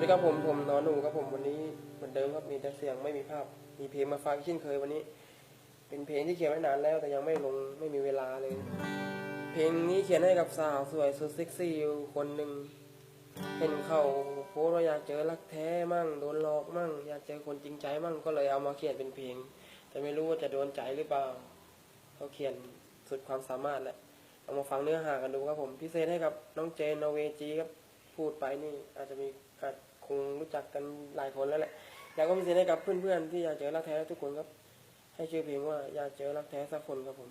วัสดีครับผมผมนอนหนูครับผมวันนี้เหมือนเดิมครับมีแต่เสียงไม่มีภาพ มีเพลงมาฝากอีกเช่นเคยวันนี้ เป็นเพลงที่เขียนไว้นานแล้วแต่ยังไม่ลงไม่มีเวลาเลย เพลงนี้เขียนให้กับสาวสวยสุดเซ็กซี่คนหนึ่งเห็นเขาโพสว่าอยากเจอรักแท้มั่งโดนหลอกมั่ง อยากเจอคนจริงใจมั่งก็เลยเอามาเขียนเป็นเพลง แต่ไม่รู้ว่าจะโดนใจหรือเปล่าเขาเขียนสุดความสามารถแหละเอามาฟังเนื้อหากันดูครับผมพิเศษให้กับน้องเจนนอร์เวจีครับพูดไปนี่อาจจะมีอาจ งรู้จักกันหลายคนแล้วแหละแล้วก็พิเศษให้กับเพื่อนๆที่อยากเจอรักแท้ทุกคนครับ ให้ชื่อเพลงว่าอยากเจอรักแท้สักคนครับผม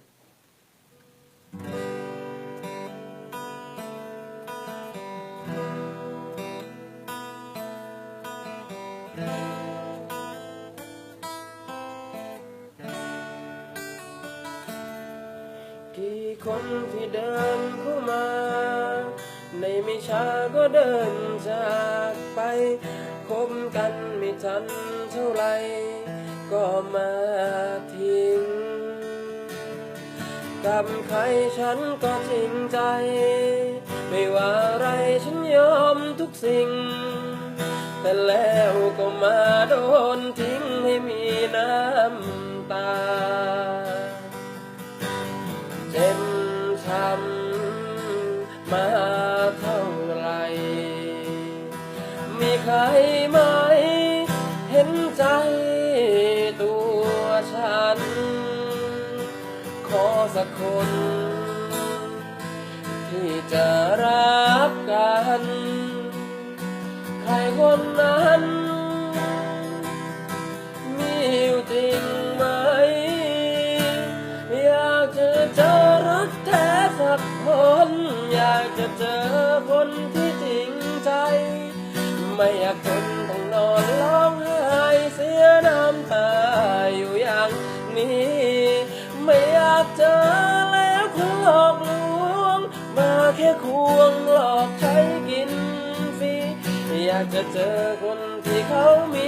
กี่คนที่เดินเข้ามา ในไม่ช้าก็เดินจากไปคบกันไม่ทันเท่าไร ก็มาทิ้ง กับใครฉันก็จริงใจ ไม่ว่าอะไรฉันยอมทุกสิ่ง แต่แล้วก็มาโดนทิ้งให้มีน้ำ ใครไหม เห็นใจตัวฉัน ขอสักคน ที่จะรักกัน ใครคนนั้น มีอยู่จริงไหม อยากจะเจอรักแท้สักคน อยากจะเจอ ค่ควงหลอกใช้กินฟรีอยากจะเจอคนที่เขามี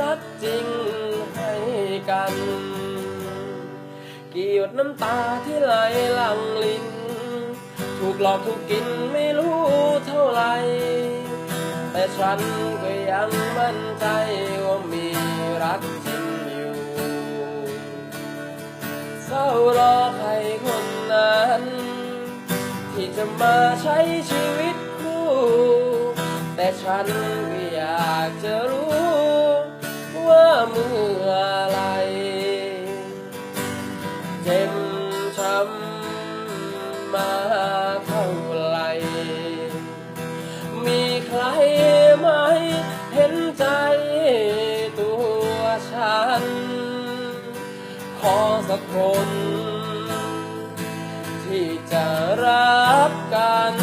รักจริงให้กัน กี่หยดน้ำตาที่ไหลหลังลินถูกหลอกถูกกินไม่รู้เท่าไหรแต่ฉันก็ยังมั่นใจว่ามีรักจริงอยู่เฝ้ารอใครคน ที่จะมาใช้ชีวิตคู่ แต่ฉันก็อยากจะรู้ ว่าเมื่อไหรเจ็บช้ำมาเท่าไหรมีใครไหมเห็นใจตัวฉัน ขอสักคน กัน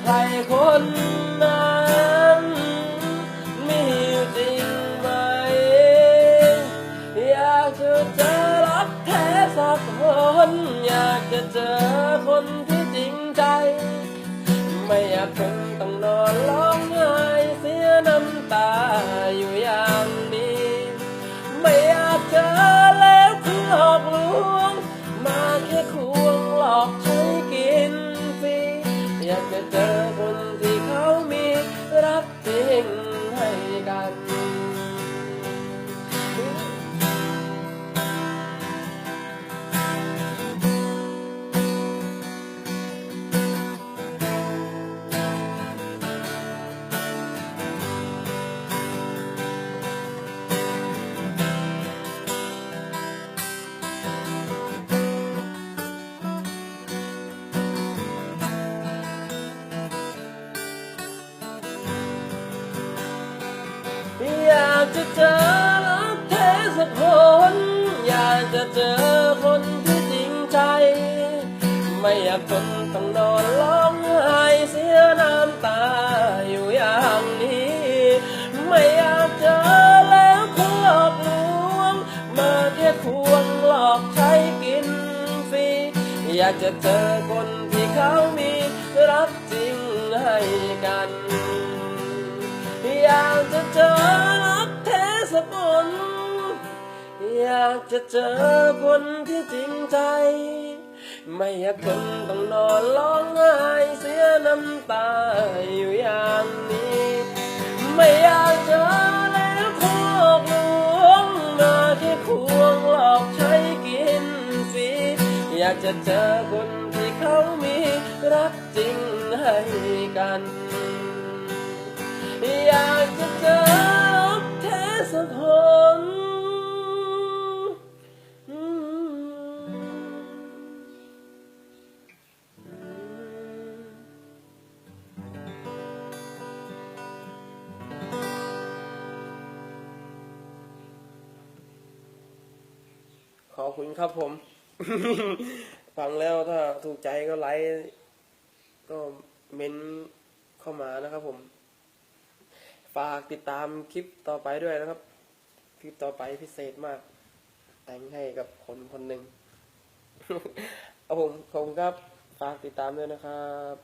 ใครคนนั้นมีอยู่จริงไหม อยากจะเจอรักแท้สักคน อยากจะเจอคนที่จริงใจ ไม่อยากคงต้องนอนร้องไห้เสียน้ำตาอยู่อย่าง จะเจอรักแท้สักคน อยากจะเจอคนที่จริงใจ ไม่อยากทนต้องนอนร้องไห้เสียน้ำตาอยู่อย่างนี้ ไม่อยากเจอแล้วก็หลอกลวง มาแค่ควงหลอกใช้กินฟรี อยากจะเจอคนที่เขามีรักจริงให้กัน อยากจะเจอ มนอยากจะเจอคนที่จริงใจ ไม่อยากคนต้องนอนร้องไห้เสียน้ำตาอยู่อย่างนี้ ไม่อยากเจอแล้วอกลวงมาแค่ควงหลอกใช้กินฟรีอยากจะเจอคนที่เขามีรักจริงให้กัน ขอบคุณครับผม ฟังแล้วถ้าถูกใจก็ไลค์ก็เม้นเข้ามานะครับผม ฝากติดตามคลิปต่อไปด้วยนะครับ คลิปต่อไปพิเศษมาก แต่งให้กับคนคนหนึ่งเอาผมขอบคุณครับ ฝากติดตามด้วยนะครับ